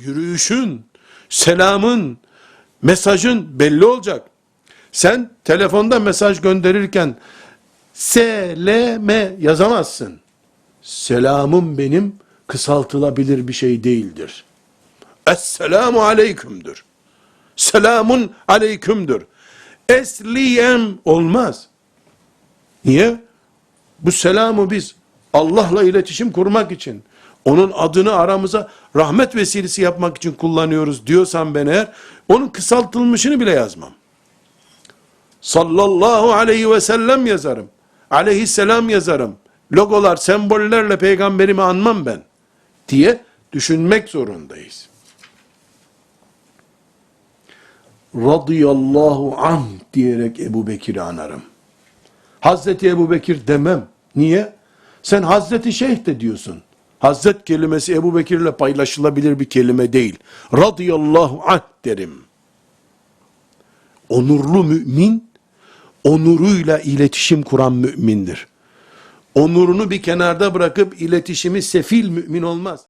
yürüyüşün, selamın, mesajın belli olacak. Sen telefonda mesaj gönderirken seleme yazamazsın. Selamım benim kısaltılabilir bir şey değildir. Esselamu aleykümdür. Selamun aleykümdür. Esliyem olmaz. Niye? Bu selamı biz Allah'la iletişim kurmak için, onun adını aramıza rahmet vesilesi yapmak için kullanıyoruz diyorsan ben eğer, onun kısaltılmışını bile yazmam. Sallallahu aleyhi ve sellem yazarım. Aleyhisselam yazarım. Logolar, sembollerle peygamberimi anmam ben. Diye düşünmek zorundayız. Radıyallahu anh diyerek Ebu Bekir'i anarım. Hazreti Ebu Bekir demem. Niye? Sen Hazreti Şeyh de diyorsun. Hazret kelimesi Ebu Bekir'le paylaşılabilir bir kelime değil. Radıyallahu anh derim. Onurlu mümin, onuruyla iletişim kuran mümindir. Onurunu bir kenarda bırakıp iletişimi sefil mümin olmaz.